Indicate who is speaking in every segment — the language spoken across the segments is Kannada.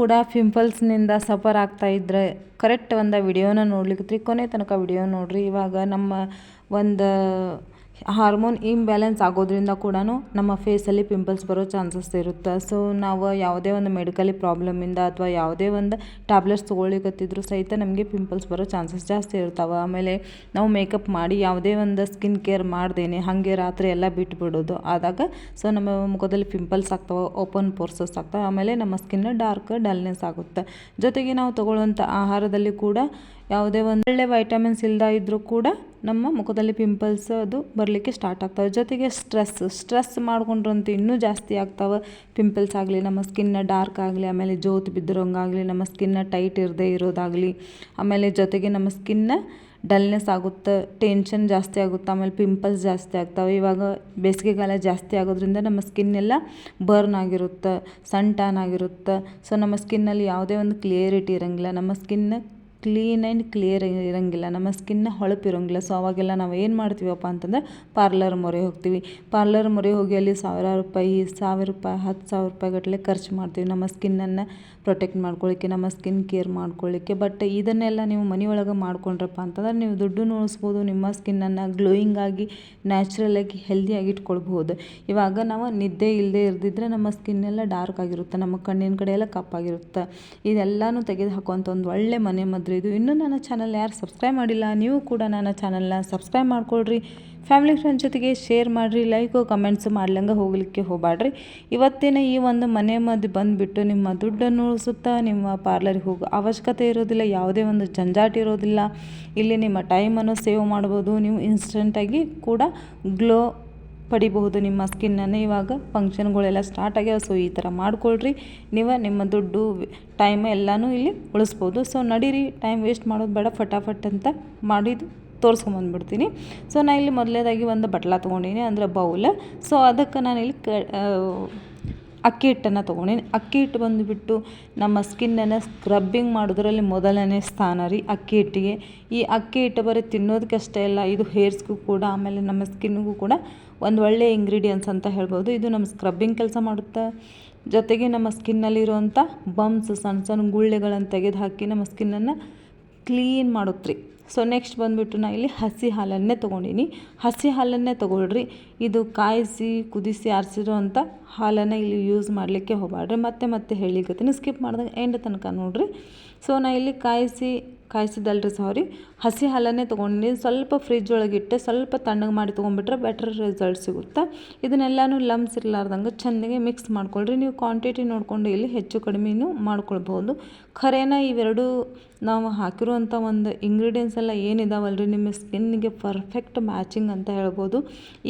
Speaker 1: ಕೂಡ ಪಿಂಪಲ್ಸ್ನಿಂದ ಸಫರ್ ಆಗ್ತಾ ಇದ್ರೆ ಕರೆಕ್ಟ್ ಒಂದು ವಿಡಿಯೋನ ನೋಡ್ಲಿಕ್ಕೆ ಕೊನೆ ತನಕ ವಿಡಿಯೋ ನೋಡಿರಿ. ಇವಾಗ ನಮ್ಮ ಒಂದು ಹಾರ್ಮೋನ್ ಇಂಬ್ಯಾಲೆನ್ಸ್ ಆಗೋದ್ರಿಂದ ಕೂಡ ನಮ್ಮ ಫೇಸಲ್ಲಿ ಪಿಂಪಲ್ಸ್ ಬರೋ ಚಾನ್ಸಸ್ ಇರುತ್ತೆ. ಸೊ, ನಾವು ಯಾವುದೇ ಒಂದು ಮೆಡಿಕಲಿ ಪ್ರಾಬ್ಲಮಿಂದ ಅಥವಾ ಯಾವುದೇ ಒಂದು ಟ್ಯಾಬ್ಲೆಟ್ಸ್ ತೊಗೊಳ್ಳಿಕತ್ತಿದ್ರು ಸಹಿತ ನಮಗೆ ಪಿಂಪಲ್ಸ್ ಬರೋ ಚಾನ್ಸಸ್ ಜಾಸ್ತಿ ಇರ್ತಾವೆ. ಆಮೇಲೆ ನಾವು ಮೇಕಪ್ ಮಾಡಿ ಯಾವುದೇ ಒಂದು ಸ್ಕಿನ್ ಕೇರ್ ಮಾಡ್ದೇನೆ, ಹಾಗೆ ರಾತ್ರಿ ಎಲ್ಲ ಬಿಟ್ಬಿಡೋದು ಆದಾಗ ಸೊ, ನಮ್ಮ ಮುಖದಲ್ಲಿ ಪಿಂಪಲ್ಸ್ ಆಗ್ತಾವೆ, ಓಪನ್ ಪೋರ್ಸಸ್ ಆಗ್ತಾವೆ. ಆಮೇಲೆ ನಮ್ಮ ಸ್ಕಿನ್ ಡಾರ್ಕ್, ಡಲ್ನೆಸ್ ಆಗುತ್ತೆ. ಜೊತೆಗೆ ನಾವು ತಗೊಳ್ಳುವಂಥ ಆಹಾರದಲ್ಲಿ ಕೂಡ ಯಾವುದೇ ಒಂದು ಒಳ್ಳೆ ವೈಟಮಿನ್ಸ್ ಇಲ್ಲದ ಇದ್ದರೂ ಕೂಡ ನಮ್ಮ ಮುಖದಲ್ಲಿ ಪಿಂಪಲ್ಸ್ ಅದು ಬರಲಿಕ್ಕೆ ಸ್ಟಾರ್ಟ್ ಆಗ್ತವೆ. ಜೊತೆಗೆ ಸ್ಟ್ರೆಸ್ ಸ್ಟ್ರೆಸ್ ಮಾಡ್ಕೊಂಡ್ರಂತೂ ಇನ್ನೂ ಜಾಸ್ತಿ ಆಗ್ತಾವೆ. ಪಿಂಪಲ್ಸ್ ಆಗಲಿ, ನಮ್ಮ ಸ್ಕಿನ್ನ ಡಾರ್ಕ್ ಆಗಲಿ, ಆಮೇಲೆ ಜೋತು ಬಿದ್ದಿರೋಂಗಾಗಲಿ, ನಮ್ಮ ಸ್ಕಿನ್ನ ಟೈಟ್ ಇರದೇ ಇರೋದಾಗಲಿ, ಆಮೇಲೆ ಜೊತೆಗೆ ನಮ್ಮ ಸ್ಕಿನ್ನ ಡಲ್ನೆಸ್ ಆಗುತ್ತೆ ಟೆನ್ಷನ್ ಜಾಸ್ತಿ ಆಗುತ್ತೆ, ಆಮೇಲೆ ಪಿಂಪಲ್ಸ್ ಜಾಸ್ತಿ ಆಗ್ತಾವೆ. ಇವಾಗ ಬೇಸಿಗೆಗಾಲ ಜಾಸ್ತಿ ಆಗೋದ್ರಿಂದ ನಮ್ಮ ಸ್ಕಿನ್ ಎಲ್ಲ ಬರ್ನ್ ಆಗಿರುತ್ತೆ ಸನ್ ಟ್ಯಾನ್ ಆಗಿರುತ್ತೆ. ಸೊ ನಮ್ಮ ಸ್ಕಿನ್ನಲ್ಲಿ ಯಾವುದೇ ಒಂದು ಕ್ಲಿಯರಿಟಿ ಇರೋಂಗಿಲ್ಲ. ನಮ್ಮ ಸ್ಕಿನ್ನ ಕ್ಲೀನ್ ಆ್ಯಂಡ್ ಕ್ಲಿಯರ್ ಇರೋಂಗಿಲ್ಲ. ನಮ್ಮ ಸ್ಕಿನ್ನ ಹೊಳಪಿರೋಂಗಿಲ್ಲ ಸೊ ಅವಾಗೆಲ್ಲ ನಾವು ಏನು ಮಾಡ್ತೀವಪ್ಪ ಅಂತಂದ್ರೆ ಪಾರ್ಲರ್ ಮೊರೆ ಹೋಗ್ತೀವಿ. ಪಾರ್ಲರ್ ಮೊರೆ ಹೋಗಿ ಅಲ್ಲಿ ಸಾವಿರಾರು ರೂಪಾಯಿ, ಸಾವಿರ ರೂಪಾಯಿ, ಹತ್ತು ಸಾವಿರ ರೂಪಾಯಿ ಗಟ್ಟಲೆ ಖರ್ಚು ಮಾಡ್ತೀವಿ. ನಮ್ಮ ಸ್ಕಿನ್ನನ್ನು ಪ್ರೊಟೆಕ್ಟ್ ಮಾಡ್ಕೊಳ್ಳಿಕ್ಕೆ ನಮ್ಮ ಸ್ಕಿನ್ ಕೇರ್ ಮಾಡ್ಕೊಳ್ಳಿಕ್ಕೆ ಬಟ್ ಇದನ್ನೆಲ್ಲ ನೀವು ಮನೆಯೊಳಗೆ ಮಾಡ್ಕೊಂಡ್ರಪ್ಪ ಅಂತಂದ್ರೆ ನೀವು ದುಡ್ಡು ಉಳಿಸ್ಬೋದು ನಿಮ್ಮ ಸ್ಕಿನ್ನನ್ನು ಗ್ಲೋಯಿಂಗ್ ಆಗಿ ನ್ಯಾಚುರಲಾಗಿ ಹೆಲ್ದಿಯಾಗಿ ಇಟ್ಕೊಳ್ಬೋದು ಇವಾಗ ನಾವು ನಿದ್ದೆ ಇಲ್ಲದೆ ಇರ್ದಿದ್ರೆ ನಮ್ಮ ಸ್ಕಿನ್ನೆಲ್ಲ ಡಾರ್ಕ್ ಆಗಿರುತ್ತೆ. ನಮ್ಮ ಕಣ್ಣಿನ ಕಡೆ ಎಲ್ಲ ಕಪ್ಪಾಗಿರುತ್ತೆ. ಇದೆಲ್ಲನೂ ತೆಗೆದು ಹಾಕುವಂಥ ಒಂದು ಒಳ್ಳೆ ಮನೆ ಮದ್ದು ಇದು ಇನ್ನೂ ನನ್ನ ಚಾನಲ್ ಯಾರು ಸಬ್ಸ್ಕ್ರೈಬ್ ಮಾಡಿಲ್ಲ, ನೀವು ಕೂಡ ನನ್ನ ಚಾನಲ್ನ ಸಬ್ಸ್ಕ್ರೈಬ್ ಮಾಡ್ಕೊಳ್ರಿ. ಫ್ಯಾಮಿಲಿ ಫ್ರೆಂಡ್ಸ್ ಜೊತೆಗೆ ಶೇರ್ ಮಾಡಿರಿ ಲೈಕು ಕಮೆಂಟ್ಸ್ ಮಾಡ್ಲಂಗೆ ಹೋಗಲಿಕ್ಕೆ ಹೋಗಬೇಡ್ರಿ ಇವತ್ತಿನ ಈ ಒಂದು ಮನೆ ಮದ್ದು ಬಂದುಬಿಟ್ಟು ನಿಮ್ಮ ದುಡ್ಡನ್ನು ಉಳಿಸುತ್ತಾ ನಿಮ್ಮ ಪಾರ್ಲರಿಗೆ ಹೋಗೋ ಅವಶ್ಯಕತೆ ಇರೋದಿಲ್ಲ, ಯಾವುದೇ ಒಂದು ಜಂಜಾಟ ಇರೋದಿಲ್ಲ. ಇಲ್ಲಿ ನಿಮ್ಮ ಟೈಮನ್ನು ಸೇವ್ ಮಾಡ್ಬೋದು, ನೀವು ಇನ್ಸ್ಟೆಂಟಾಗಿ ಕೂಡ ಗ್ಲೋ ಪಡಿಬಹುದು ನಿಮ್ಮ ಸ್ಕಿನ್ನನ್ನು. ಇವಾಗ ಫಂಕ್ಷನ್ಗಳೆಲ್ಲ ಸ್ಟಾರ್ಟ್ ಆಗ್ಯಾವ ಸೊ ಈ ಥರ ಮಾಡ್ಕೊಳ್ರಿ. ನೀವು ನಿಮ್ಮ ದುಡ್ಡು ಟೈಮ್ ಎಲ್ಲನೂ ಇಲ್ಲಿ ಉಳಿಸ್ಬೋದು. ಸೊ ನಡೀರಿ ಟೈಮ್ ವೇಸ್ಟ್ ಮಾಡೋದು ಬೇಡ, ಫಟಾಫಟ್ ಅಂತ ಮಾಡಿದ್ದು ತೋರಿಸ್ಕೊಂಬಂದ್ಬಿಡ್ತೀನಿ ಸೊ ನಾನು ಇಲ್ಲಿ ಮೊದಲೇದಾಗಿ ಒಂದು ಬಟ್ಲ ತೊಗೊಂಡಿನಿ, ಅಂದರೆ ಬೌಲ್. ಸೊ ಅದಕ್ಕೆ ನಾನಿಲ್ಲಿ ಕ ಅಕ್ಕಿ ಹಿಟ್ಟನ್ನು ತೊಗೊಂಡಿನಿ ಅಕ್ಕಿ ಹಿಟ್ಟು ಬಂದುಬಿಟ್ಟು ನಮ್ಮ ಸ್ಕಿನ್ನನ್ನು ಸ್ಕ್ರಬ್ಬಿಂಗ್ ಮಾಡೋದ್ರಲ್ಲಿ ಮೊದಲನೇ ಸ್ಥಾನ ರೀ ಅಕ್ಕಿ ಹಿಟ್ಟಿಗೆ. ಈ ಅಕ್ಕಿ ಹಿಟ್ಟು ಬರೀ ತಿನ್ನೋದಕ್ಕಷ್ಟೇ ಇಲ್ಲ ಇದು ಹೇರ್ಸ್ಗೂ ಕೂಡ, ಆಮೇಲೆ ನಮ್ಮ ಸ್ಕಿನ್ಗೂ ಕೂಡ ಒಂದು ಒಳ್ಳೆಯ ಇಂಗ್ರೀಡಿಯೆಂಟ್ಸ್ ಅಂತ ಹೇಳ್ಬೋದು. ಇದು ನಮ್ಮ ಸ್ಕ್ರಬ್ಬಿಂಗ್ ಕೆಲಸ ಮಾಡುತ್ತೆ. ಜೊತೆಗೆ ನಮ್ಮ ಸ್ಕಿನ್ನಲ್ಲಿರುವಂಥ ಬಂಪ್ಸ್, ಸಣ್ಣ ಸಣ್ಣ ಗುಳ್ಳೆಗಳನ್ನು ತೆಗೆದು ಹಾಕಿ ನಮ್ಮ ಸ್ಕಿನ್ನನ್ನು ಕ್ಲೀನ್ ಮಾಡುತ್ತೆ ರೀ. ಸೊ ನೆಕ್ಸ್ಟ್ ಬಂದುಬಿಟ್ಟು ನಾ ಇಲ್ಲಿ ಹಸಿ ಹಾಲನ್ನೇ ತೊಗೊಂಡಿನಿ. ಹಸಿ ಹಾಲನ್ನೇ ತೊಗೊಳ್ರಿ. ಇದು ಕಾಯಿಸಿ, ಕುದಿಸಿ, ಆರಿಸಿರೋ ಅಂಥ ಹಾಲನ್ನು ಇಲ್ಲಿ ಯೂಸ್ ಮಾಡಲಿಕ್ಕೆ ಹೋಗಬಾರ್ರಿ ಮತ್ತೆ ಮತ್ತೆ ಹೇಳಿಕತ್ತೀನಿ. ಸ್ಕಿಪ್ ಮಾಡಿದಾಗ ಎಂಡ್ ತನಕ ನೋಡಿರಿ. ಸೊ ನಾ ಇಲ್ಲಿ ಕಾಯಿಸಿ ಕಾಯಿಸಿದಲ್ರಿ ಸಾರಿ ಹಸಿ ಹಾಲನ್ನೇ ತೊಗೊಂಡಿನಿ. ಸ್ವಲ್ಪ ಫ್ರಿಜ್ ಒಳಗಿಟ್ಟೆ ಸ್ವಲ್ಪ ತಣ್ಣಗೆ ಮಾಡಿ ತೊಗೊಂಡ್ಬಿಟ್ರೆ ಬೆಟರ್ ರಿಸಲ್ಟ್ ಸಿಗುತ್ತೆ. ಇದನ್ನೆಲ್ಲನೂ ಲಮ್ಸ್ ಇರಲಾರ್ದಂಗೆ ಚೆನ್ನಾಗಿ ಮಿಕ್ಸ್ ಮಾಡ್ಕೊಳ್ರಿ. ನೀವು ಕ್ವಾಂಟಿಟಿ ನೋಡಿಕೊಂಡು ಇಲ್ಲಿ ಹೆಚ್ಚು ಕಡಿಮೆನೂ ಮಾಡ್ಕೊಳ್ಬೋದು ಖರೇನ ಇವೆರಡು ನಾವು ಹಾಕಿರುವಂಥ ಒಂದು ಇಂಗ್ರೀಡಿಯೆಂಟ್ಸ್ ಎಲ್ಲ ಏನಿದಾವಲ್ರಿ? ನಿಮ್ಮ ಸ್ಕಿನ್ನಿಗೆ ಪರ್ಫೆಕ್ಟ್ ಮ್ಯಾಚಿಂಗ್ ಅಂತ ಹೇಳ್ಬೋದು.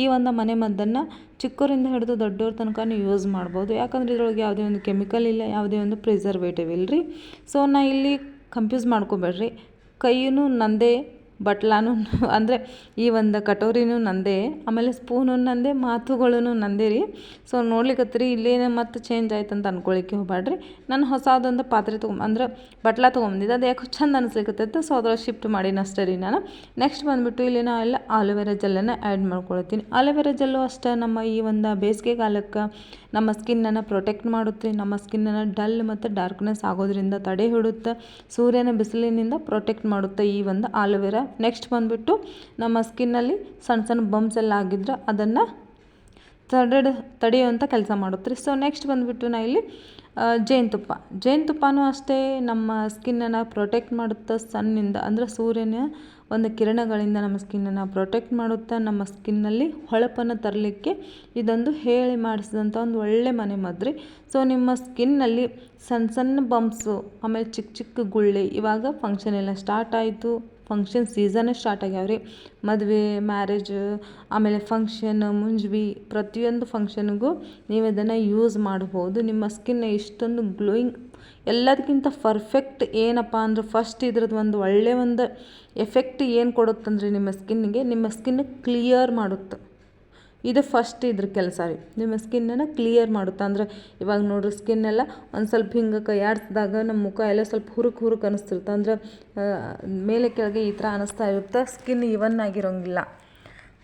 Speaker 1: ಈ ಒಂದು ಮನೆ ಮದ್ದನ್ನು ಚಿಕ್ಕವರಿಂದ ಹಿಡಿದು ದೊಡ್ಡವ್ರ ತನಕ ನೀವು ಯೂಸ್ ಮಾಡ್ಬೋದು. ಯಾಕಂದ್ರೆ ಇದ್ರೊಳಗೆ ಯಾವುದೇ ಒಂದು ಕೆಮಿಕಲ್ ಇಲ್ಲ, ಯಾವುದೇ ಒಂದು ಪ್ರಿಸರ್ವೇಟಿವ್ ಇಲ್ಲರಿ ಸೊ ನಾ ಇಲ್ಲಿ ಕನ್ಫ್ಯೂಸ್ ಮಾಡ್ಕೊಬೇಡ್ರಿ. ಕೈಯೂ ನಂದೇ ಬಟ್ಲಾನು ಅಂದರೆ ಈ ಒಂದು ಕಟೋರಿನೂ ನಂದೇ, ಆಮೇಲೆ ಸ್ಪೂನು ನಂದೇ ಮಾತುಗಳೂ ನಂದೇ ರೀ. ಸೊ ನೋಡ್ಲಿಕ್ಕತ್ತೀರಿ ಇಲ್ಲೇನು ಮತ್ತೆ ಚೇಂಜ್ ಆಯ್ತು ಅಂತ ಅನ್ಕೊಳಿಕ್ಕೆ ಹೋಗ್ಬೇಡ್ರಿ ನಾನು ಹೊಸದೊಂದು ಪಾತ್ರೆ ತೊಗೊಂಬ, ಅಂದ್ರೆ ಬಟ್ಲ ತೊಗೊಂಬಂದಿದ್ದೆ, ಅದು ಯಾಕೆ ಚಂದ ಅನಿಸ್ಲಿಕ್ಕತ್ತೈತೆ ಸೊ ಅದ್ರಾಗ ಶಿಫ್ಟ್ ಮಾಡಿ ಅಷ್ಟೇ ರೀ ನಾನು. ನೆಕ್ಸ್ಟ್ ಬಂದುಬಿಟ್ಟು ಇಲ್ಲಿ ನಾವು ಎಲ್ಲ ಆಲೋವೆರಾ ಜೆಲ್ಲನ್ನು ಆ್ಯಡ್ ಮಾಡ್ಕೊಳ್ತೀನಿ ಆಲೋವೆರಾ ಜೆಲ್ಲು ಅಷ್ಟೇ ನಮ್ಮ ಈ ಒಂದು ಬೇಸಿಗೆ ಕಾಲಕ್ಕೆ ನಮ್ಮ ಸ್ಕಿನ್ನನ್ನು ಪ್ರೊಟೆಕ್ಟ್ ಮಾಡುತ್ತೆ. ನಮ್ಮ ಸ್ಕಿನ್ನನ್ನು ಡಲ್ ಮತ್ತು ಡಾರ್ಕ್ನೆಸ್ ಆಗೋದ್ರಿಂದ ತಡೆ ಹಿಡುತ್ತೆ. ಸೂರ್ಯನ ಬಿಸಿಲಿನಿಂದ ಪ್ರೊಟೆಕ್ಟ್ ಮಾಡುತ್ತೆ ಈ ಒಂದು ಆಲೋವೆರಾ ನೆಕ್ಸ್ಟ್ ಬಂದುಬಿಟ್ಟು ನಮ್ಮ ಸ್ಕಿನ್ನಲ್ಲಿ ಸಣ್ಣ ಸಣ್ಣ ಬಂಪ್ಸ್ ಎಲ್ಲ ಆಗಿದ್ರೆ ಅದನ್ನು ತಡೆದು ತಡೆಯುವಂಥ ಕೆಲಸ ಮಾಡುತ್ತೆ ಸೊ ನೆಕ್ಸ್ಟ್ ಬಂದುಬಿಟ್ಟು ನಾ ಇಲ್ಲಿ ಜೇನುತುಪ್ಪ. ಜೇನುತುಪ್ಪನೂ ಅಷ್ಟೇ ನಮ್ಮ ಸ್ಕಿನ್ನನ್ನು ಪ್ರೊಟೆಕ್ಟ್ ಮಾಡುತ್ತೆ ಸನ್ನಿಂದ ಅಂದರೆ ಸೂರ್ಯನ ಒಂದು ಕಿರಣಗಳಿಂದ ನಮ್ಮ ಸ್ಕಿನ್ನನ್ನು ಪ್ರೊಟೆಕ್ಟ್ ಮಾಡುತ್ತಾ ನಮ್ಮ ಸ್ಕಿನ್ನಲ್ಲಿ ಹೊಳಪನ್ನು ತರಲಿಕ್ಕೆ ಇದೊಂದು ಹೇಳಿ ಮಾಡಿಸಿದಂಥ ಒಂದು ಒಳ್ಳೆ ಮನೆ ಮದ್ರಿ ಸೊ ನಿಮ್ಮ ಸ್ಕಿನ್ನಲ್ಲಿ ಸಣ್ಣ ಸಣ್ಣ ಬಂಪ್ಸು ಆಮೇಲೆ ಚಿಕ್ಕ ಚಿಕ್ಕ ಗುಳ್ಳೆ ಇವಾಗ ಫಂಕ್ಷನ್ ಎಲ್ಲ ಸ್ಟಾರ್ಟ್ ಆಯಿತು. ಫಂಕ್ಷನ್ ಸೀಸನ್ ಸ್ಟಾರ್ಟ್ ಆಗ್ಯಾವ ಮದುವೆ ಮ್ಯಾರೇಜ್ ಆಮೇಲೆ ಫಂಕ್ಷನ್ ಮುಂಜ್ವಿ, ಪ್ರತಿಯೊಂದು ಫಂಕ್ಷನ್ಗೂ ನೀವು ಇದನ್ನು ಯೂಸ್ ಮಾಡ್ಬೋದು ನಿಮ್ಮ ಸ್ಕಿನ್ ಇಷ್ಟೊಂದು ಗ್ಲೋಯಿಂಗ್ ಎಲ್ಲದಕ್ಕಿಂತ ಪರ್ಫೆಕ್ಟ್ ಏನಪ್ಪ ಅಂದ್ರೆ ಫಸ್ಟ್ ಇದ್ರದ್ದು ಒಂದು ಒಳ್ಳೆಯ ಒಂದು ಎಫೆಕ್ಟ್ ಏನು ಕೊಡುತ್ತಂದ್ರೆ ನಿಮ್ಮ ಸ್ಕಿನ್ನಿಗೆ ನಿಮ್ಮ ಸ್ಕಿನ್ ಕ್ಲಿಯರ್ ಮಾಡುತ್ತೆ. ಇದು ಫಸ್ಟ್ ಇದ್ರ ಕೆಲಸ ರೀ. ನಿಮ್ಮ ಸ್ಕಿನ್ನ ಕ್ಲಿಯರ್ ಮಾಡುತ್ತೆ. ಅಂದ್ರೆ ಇವಾಗ ನೋಡ್ರಿ ಸ್ಕಿನ್ನೆಲ್ಲ ಒಂದು ಸ್ವಲ್ಪ ಹಿಂಗೆ ಕೈಯಾಡಿಸಿದಾಗ ನಮ್ಮ ಮುಖ ಎಲ್ಲ ಸ್ವಲ್ಪ ಹುರುಕು ಹುರುಕು ಅನಿಸ್ತಿರುತ್ತೆ. ಅಂದ್ರೆ ಮೇಲೆ ಕೆಳಗೆ ಈ ಥರ ಅನಿಸ್ತಾ ಇರುತ್ತೆ. ಸ್ಕಿನ್ ಇವನ್ ಆಗಿರೋಂಗಿಲ್ಲ.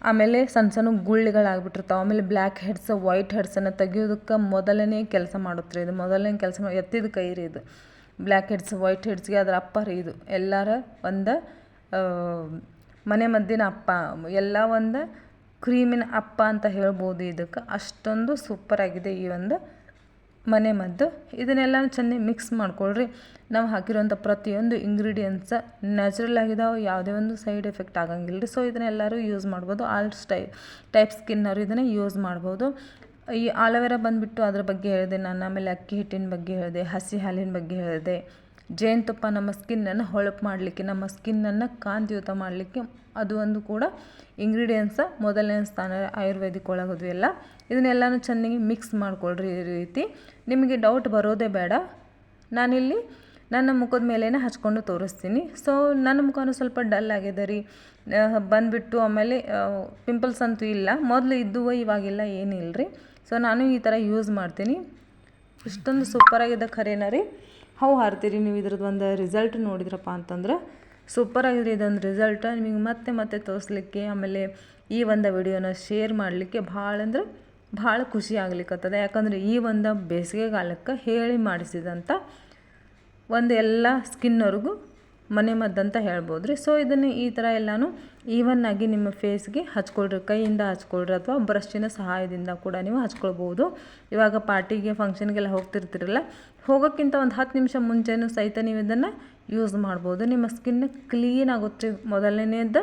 Speaker 1: ಆಮೇಲೆ ಸಣ್ಣ ಸಣ್ಣ ಗುಳ್ಳೆಗಳಾಗ್ಬಿಟ್ಟಿರ್ತಾವೆ. ಆಮೇಲೆ ಬ್ಲ್ಯಾಕ್ ಹೆಡ್ಸ್ ವೈಟ್ ಹೆಡ್ಸನ್ನು ತೆಗಿಯೋದಕ್ಕೆ ಮೊದಲನೇ ಕೆಲಸ ಮಾಡುತ್ತೆ ಇದು. ಮೊದಲನೇ ಕೆಲಸ ಎತ್ತಿದ ಕೈ ರೀ ಇದು ಬ್ಲ್ಯಾಕ್ ಹೆಡ್ಸ್ ವೈಟ್ ಹೆಡ್ಸ್ಗೆ ಅದರ ಅಪ್ಪ ರೀ ಇದು. ಎಲ್ಲರ ಒಂದು ಮನೆ ಮದ್ದಿನ ಅಪ್ಪ. ಎಲ್ಲ ಒಂದು ಕ್ರೀಮಿನ ಅಪ್ಪ ಅಂತ ಹೇಳ್ಬೋದು ಇದಕ್ಕೆ. ಅಷ್ಟೊಂದು ಸೂಪರಾಗಿದೆ ಈ ಒಂದು ಮನೆ ಮದ್ದು ಇದನ್ನೆಲ್ಲ ಚೆನ್ನಾಗಿ ಮಿಕ್ಸ್ ಮಾಡ್ಕೊಳ್ರಿ. ನಾವು ಹಾಕಿರೋಂಥ ಪ್ರತಿಯೊಂದು ಇಂಗ್ರೀಡಿಯೆಂಟ್ಸ ನ್ಯಾಚುರಲ್ ಆಗಿದಾವೆ, ಯಾವುದೇ ಒಂದು ಸೈಡ್ ಎಫೆಕ್ಟ್ ಆಗಂಗಿಲ್ಲ ರೀ ಸೊ ಇದನ್ನೆಲ್ಲರೂ ಯೂಸ್ ಮಾಡ್ಬೋದು. ಆಲ್ ಸ್ಟೈ ಟೈಪ್ ಸ್ಕಿನ್ನರು ಇದನ್ನು ಯೂಸ್ ಮಾಡ್ಬೋದು. ಈ ಆಲೋವೆರಾ ಬಂದುಬಿಟ್ಟು ಅದ್ರ ಬಗ್ಗೆ ಹೇಳಿದೆ ನಾನು ಆಮೇಲೆ ಅಕ್ಕಿ ಹಿಟ್ಟಿನ ಬಗ್ಗೆ ಹೇಳಿದೆ, ಹಸಿ ಹಾಲಿನ ಬಗ್ಗೆ ಹೇಳಿದೆ. ಜೇನುತುಪ್ಪ ನಮ್ಮ ಸ್ಕಿನ್ನನ್ನು ಹೊಳಪು ಮಾಡಲಿಕ್ಕೆ, ನಮ್ಮ ಸ್ಕಿನ್ನನ್ನು ಕಾಂತಿಯುತ ಮಾಡಲಿಕ್ಕೆ ಅದು ಒಂದು ಕೂಡ ಇಂಗ್ರೀಡಿಯೆಂಟ್ಸ ಮೊದಲನೇ ಸ್ಥಾನ ಆಯುರ್ವೇದಿಕ್ ಒಳಗದು ಎಲ್ಲ. ಇದನ್ನೆಲ್ಲನೂ ಚೆನ್ನಾಗಿ ಮಿಕ್ಸ್ ಮಾಡ್ಕೊಳ್ರಿ ಈ ರೀತಿ. ನಿಮಗೆ ಡೌಟ್ ಬರೋದೇ ಬೇಡ. ನಾನಿಲ್ಲಿ ನನ್ನ ಮುಖದ ಮೇಲೇ ಹಚ್ಕೊಂಡು ತೋರಿಸ್ತೀನಿ. ಸೊ ನನ್ನ ಮುಖನೂ ಸ್ವಲ್ಪ ಡಲ್ ಆಗಿದೆ ರೀ. ಬಂದುಬಿಟ್ಟು ಆಮೇಲೆ ಪಿಂಪಲ್ಸ್ ಅಂತೂ ಇಲ್ಲ. ಮೊದಲು ಇದ್ದುವ ಇವಾಗಿಲ್ಲ ಏನಿಲ್ಲ ರೀ ಸೊ ನಾನು ಈ ಥರ ಯೂಸ್ ಮಾಡ್ತೀನಿ. ಇಷ್ಟೊಂದು ಸೂಪರಾಗಿದೆ ಖರೇನ ರೀ. ಹೌ ಹಾರ್ತೀರಿ ನೀವು ಇದ್ರದ್ದು ಒಂದು ರಿಸಲ್ಟ್ ನೋಡಿದ್ರಪ್ಪ ಅಂತಂದ್ರೆ ಸೂಪರಾಗಿದೆ ಇದೊಂದು ರಿಸಲ್ಟ್ ನಿಮಗೆ ಮತ್ತೆ ಮತ್ತೆ ತೋರಿಸ್ಲಿಕ್ಕೆ, ಆಮೇಲೆ ಈ ಒಂದು ವಿಡಿಯೋನ ಶೇರ್ ಮಾಡಲಿಕ್ಕೆ ಭಾಳ ಅಂದ್ರೆ ಭಾಳ ಖುಷಿ ಆಗ್ಲಿಕ್ಕತ್ತದೆ ಯಾಕಂದರೆ ಈ ಒಂದು ಬೇಸಿಗೆಗಾಲಕ್ಕೆ ಹೇಳಿ ಮಾಡಿಸಿದಂಥ ಒಂದು ಎಲ್ಲ ಸ್ಕಿನ್ನವ್ರಿಗೂ ಮನೆ ಅಂತ ಹೇಳ್ಬೋದು ರೀ ಸೊ ಇದನ್ನು ಈ ಥರ ಎಲ್ಲನೂ ಆಗಿ ನಿಮ್ಮ ಫೇಸ್ಗೆ ಹಚ್ಕೊಳ್ರಿ. ಕೈಯಿಂದ ಹಚ್ಕೊಳ್ರಿ ಅಥವಾ ಬ್ರಷ್ಟಿನ ಸಹಾಯದಿಂದ ಕೂಡ ನೀವು ಹಚ್ಕೊಳ್ಬೋದು. ಇವಾಗ ಪಾರ್ಟಿಗೆ ಫಂಕ್ಷನ್ಗೆಲ್ಲ ಹೋಗ್ತಿರ್ತಿರಲ್ಲ, ಹೋಗೋಕ್ಕಿಂತ ಒಂದು ಹತ್ತು ನಿಮಿಷ ಮುಂಚೆನೂ ಸಹಿತ ನೀವು ಇದನ್ನು ಯೂಸ್ ಮಾಡ್ಬೋದು. ನಿಮ್ಮ ಸ್ಕಿನ್ ಕ್ಲೀನ್ ಆಗುತ್ತೆ. ಮೊದಲನೇದು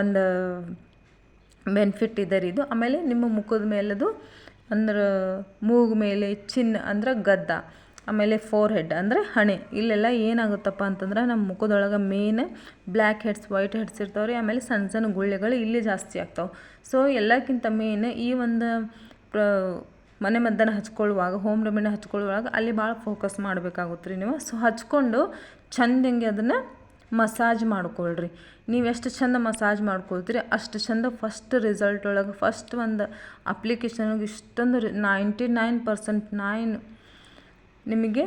Speaker 1: ಒಂದು ಬೆನಿಫಿಟ್ ಇದೆ ರೀ ಇದು. ಆಮೇಲೆ ನಿಮ್ಮ ಮುಖದ ಮೇಲದು ಅಂದ್ರೆ ಮೂಗು ಮೇಲೆ ಚಿನ್ನ ಅಂದ್ರೆ ಗದ್ದ. ಆಮೇಲೆ ಫೋರ್ ಹೆಡ್ ಅಂದರೆ ಹಣೆ. ಇಲ್ಲೆಲ್ಲ ಏನಾಗುತ್ತಪ್ಪ ಅಂತಂದ್ರೆ ನಮ್ಮ ಮುಖದೊಳಗೆ main blackheads whiteheads ಇರ್ತಾವೆ ರೀ ಆಮೇಲೆ ಸಣ್ಣ ಸಣ್ಣ ಗುಳ್ಳೆಗಳು ಇಲ್ಲಿ ಜಾಸ್ತಿ ಆಗ್ತಾವೆ. ಸೊ ಎಲ್ಲಕ್ಕಿಂತ ಮೇನ್ ಈ ಒಂದು ಪ್ರ ಮನೆ ಮದ್ದನ್ನು ಹಚ್ಕೊಳ್ಳುವಾಗ ಹೋಮ್ ರೆಮಿಡಿ ಹಚ್ಕೊಳ್ಳುವಾಗ ಅಲ್ಲಿ ಭಾಳ ಫೋಕಸ್ ಮಾಡಬೇಕಾಗುತ್ತೆ ರೀ ನೀವು. ಸೊ ಹಚ್ಕೊಂಡು ಚಂದಂಗೆ ಅದನ್ನು ಮಸಾಜ್ ಮಾಡ್ಕೊಳ್ರಿ. ನೀವು ಎಷ್ಟು ಚಂದ ಮಸಾಜ್ ಮಾಡ್ಕೊಳ್ತೀರಿ, ಅಷ್ಟು ಚಂದ ಫಸ್ಟ್ ರಿಸಲ್ಟ್ ಒಳಗೆ ಫಸ್ಟ್ ಒಂದು ಅಪ್ಲಿಕೇಶನ್ಗೆ ಇಷ್ಟೊಂದು ನೈಂಟಿ ನೈನ್ ಪರ್ಸೆಂಟ್ ನೈನ್ ನಿಮಗೆ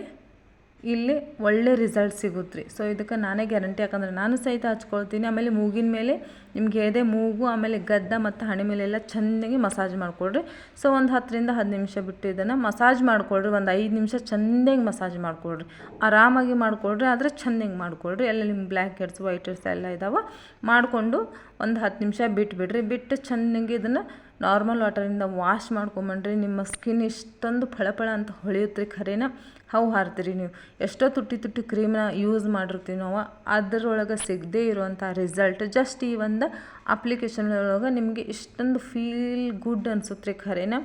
Speaker 1: ಇಲ್ಲಿ ಒಳ್ಳೆ ರಿಸಲ್ಟ್ ಸಿಗುತ್ತೆ ರೀ ಸೊ ಇದಕ್ಕೆ ನಾನೇ ಗ್ಯಾರಂಟಿ ಯಾಕಂದರೆ ನಾನು ಸಹಿತ ಹಚ್ಕೊಳ್ತೀನಿ. ಆಮೇಲೆ ಮೂಗಿನ ಮೇಲೆ ನಿಮ್ಗೆ ಹೇಳಿದೆ ಮೂಗು, ಆಮೇಲೆ ಗದ್ದ ಮತ್ತು ಹಣೆ ಮೇಲೆಲ್ಲ ಚೆನ್ನಾಗಿ ಮಸಾಜ್ ಮಾಡಿಕೊಡ್ರಿ ಸೊ ಒಂದು ಹತ್ತರಿಂದ ಹತ್ತು ನಿಮಿಷ ಬಿಟ್ಟು ಇದನ್ನು ಮಸಾಜ್ ಮಾಡಿಕೊಡ್ರಿ ಒಂದು ಐದು ನಿಮಿಷ ಚೆಂದಾಗಿ ಮಸಾಜ್ ಮಾಡಿಕೊಡ್ರಿ ಆರಾಮಾಗಿ ಮಾಡಿಕೊಡ್ರಿ ಆದರೆ ಚೆಂದಾಗಿ ಮಾಡಿಕೊಡ್ರಿ ಎಲ್ಲ ನಿಮ್ಮ ಬ್ಲ್ಯಾಕ್ ಹೆಡ್ಸ್ ವೈಟ್ ಹೆಡ್ಸ್ ಎಲ್ಲ ಇದಾವೆ. ಮಾಡಿಕೊಂಡು ಒಂದು ಹತ್ತು ನಿಮಿಷ ಬಿಟ್ಟು ಬಿಡ್ರಿ ಬಿಟ್ಟು ಚೆನ್ನಾಗಿ ಇದನ್ನು ನಾರ್ಮಲ್ ವಾಟರಿಂದ ವಾಶ್ ಮಾಡ್ಕೊಂಬಂಡ್ರಿ ನಿಮ್ಮ ಸ್ಕಿನ್ ಇಷ್ಟೊಂದು ಫಳಫಳ ಅಂತ ಹೊಳೆಯುತ್ತೆ ಖರೇನ. ಹವು ಹಾರ್ತೀರಿ ನೀವು. ಎಷ್ಟೋ ತುಟ್ಟಿ ತುಟ್ಟಿ ಕ್ರೀಮ್ನ ಯೂಸ್ ಮಾಡಿರ್ತೀವಿ ನಾವು. ಅದರೊಳಗೆ ಸಿಗದೇ ಇರುವಂಥ ರಿಸಲ್ಟ್ ಜಸ್ಟ್ ಈ ಒಂದು ಅಪ್ಲಿಕೇಶನ್ ಒಳಗೆ ನಿಮಗೆ ಇಷ್ಟೊಂದು ಫೀಲ್ ಗುಡ್ ಅನಿಸುತ್ತೆ ಖರೇನ.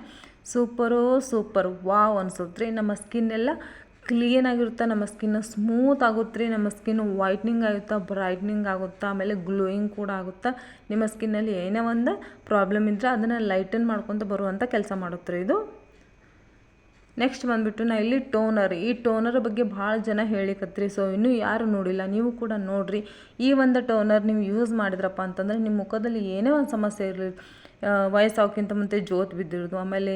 Speaker 1: ಸೂಪರೋ ಸೂಪರ್, ವಾವ್ ಅನಿಸುತ್ತೆ ರೀ ನಮ್ಮ ಸ್ಕಿನ್ನೆಲ್ಲ ಕ್ಲೀನ್ ಆಗಿರುತ್ತೆ, ನಮ್ಮ ಸ್ಕಿನ್ ಸ್ಮೂತ್ ಆಗುತ್ತೆ ರೀ ನಮ್ಮ ಸ್ಕಿನ್ ವೈಟ್ನಿಂಗ್ ಆಗುತ್ತಾ ಬ್ರೈಟ್ನಿಂಗ್ ಆಗುತ್ತಾ, ಆಮೇಲೆ ಗ್ಲೋಯಿಂಗ್ ಕೂಡ ಆಗುತ್ತಾ. ನಿಮ್ಮ ಸ್ಕಿನ್ನಲ್ಲಿ ಏನೇ ಒಂದು ಪ್ರಾಬ್ಲಮ್ ಇದ್ದರೆ ಅದನ್ನು ಲೈಟನ್ ಮಾಡ್ಕೊತ ಬರುವಂಥ ಕೆಲಸ ಮಾಡುತ್ತೆ ಇದು. ನೆಕ್ಸ್ಟ್ ಬಂದುಬಿಟ್ಟು ನಾ ಇಲ್ಲಿ ಟೋನರ್ ಈ ಟೋನರ್ ಬಗ್ಗೆ ಭಾಳ ಜನ ಹೇಳಿಕತ್ರಿ ಸೊ ಇನ್ನೂ ಯಾರು ನೋಡಿಲ್ಲ, ನೀವು ಕೂಡ ನೋಡಿರಿ. ಈ ಒಂದು ಟೋನರ್ ನೀವು ಯೂಸ್ ಮಾಡಿದ್ರಪ್ಪ ಅಂತಂದರೆ ನಿಮ್ಮ ಮುಖದಲ್ಲಿ ಏನೇ ಒಂದು ಸಮಸ್ಯೆ ಇರಲಿ ವಯಸ್ಸಾಗೋಕ್ಕಿಂತ ಮುಂಚೆ ಜೋತ್ ಬಿದ್ದಿರೋದು. ಆಮೇಲೆ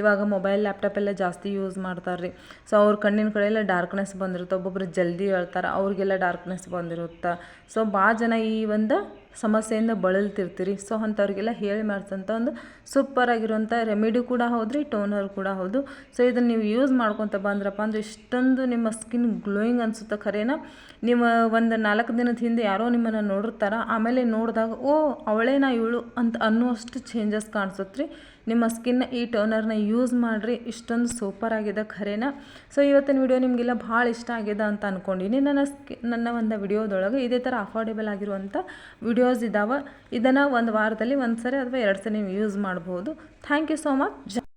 Speaker 1: ಇವಾಗ ಮೊಬೈಲ್ ಲ್ಯಾಪ್ಟಾಪ್ ಎಲ್ಲ ಜಾಸ್ತಿ ಯೂಸ್ ಮಾಡ್ತಾರೆ ರೀ ಸೊ ಅವ್ರ ಕಣ್ಣಿನ ಕಡೆ ಎಲ್ಲ ಡಾರ್ಕ್ನೆಸ್ ಬಂದಿರುತ್ತೆ. ಒಬ್ಬೊಬ್ರು ಜಲ್ದಿ ಹೇಳ್ತಾರೆ, ಅವ್ರಿಗೆಲ್ಲ ಡಾರ್ಕ್ನೆಸ್ ಬಂದಿರುತ್ತೆ. ಸೊ ಭಾಳ ಜನ ಈ ಒಂದು ಸಮಸ್ಯೆಯಿಂದ ಬಳಲ್ತಿರ್ತೀರಿ. ಸೊ ಅಂಥವ್ರಿಗೆಲ್ಲ ಹೇಳಿ ಮಾಡ್ತಂಥ ಒಂದು ಸೂಪರ್ ಆಗಿರುವಂಥ ರೆಮಿಡಿ ಕೂಡ ಹೌದು ರೀ ಟೋನರ್ ಕೂಡ ಹೌದು. ಸೊ ಇದನ್ನು ನೀವು ಯೂಸ್ ಮಾಡ್ಕೊತ ಬಂದ್ರಪ್ಪ ಅಂದ್ರೆ ಇಷ್ಟೊಂದು ನಿಮ್ಮ ಸ್ಕಿನ್ ಗ್ಲೋಯಿಂಗ್ ಅನಿಸುತ್ತೆ ಖರೇನ. ನಿಮ್ಮ ಒಂದು ನಾಲ್ಕು ದಿನದ ಹಿಂದೆ ಯಾರೋ ನಿಮ್ಮನ್ನು ನೋಡಿರ್ತಾರ, ಆಮೇಲೆ ನೋಡಿದಾಗ, ಓ, ಅವಳೇನಾ ಇವಳು ಅಂತ ಅನ್ನುವಷ್ಟು ಚೇಂಜಸ್ ಕಾಣಿಸುತ್ತೆ ರೀ ನಿಮ್ಮ ಸ್ಕಿನ್ನ ಈ ಟೋನರ್ನ ಯೂಸ್ ಮಾಡಿರಿ, ಇಷ್ಟೊಂದು ಸೂಪರ್ ಆಗಿದೆ ಖರೇನ. ಸೊ ಇವತ್ತಿನ ವಿಡಿಯೋ ನಿಮಗೆಲ್ಲ ಭಾಳ ಇಷ್ಟ ಆಗಿದೆ ಅಂತ ಅಂದ್ಕೊಂಡಿನಿ ನನ್ನ ಸ್ಕಿ ನನ್ನ ಒಂದು ವಿಡಿಯೋದೊಳಗೆ ಇದೇ ಥರ ಅಫೋರ್ಡೆಬಲ್ ಆಗಿರುವಂಥ ವಿಡಿಯೋಸ್ ಇದ್ದಾವೆ ಇದನ್ನು ಒಂದು ವಾರದಲ್ಲಿ ಒಂದು ಸರಿ ಅಥವಾ ಎರಡು ಸರಿ ನೀವು ಯೂಸ್ ಮಾಡ್ಬೋದು. Thank you so much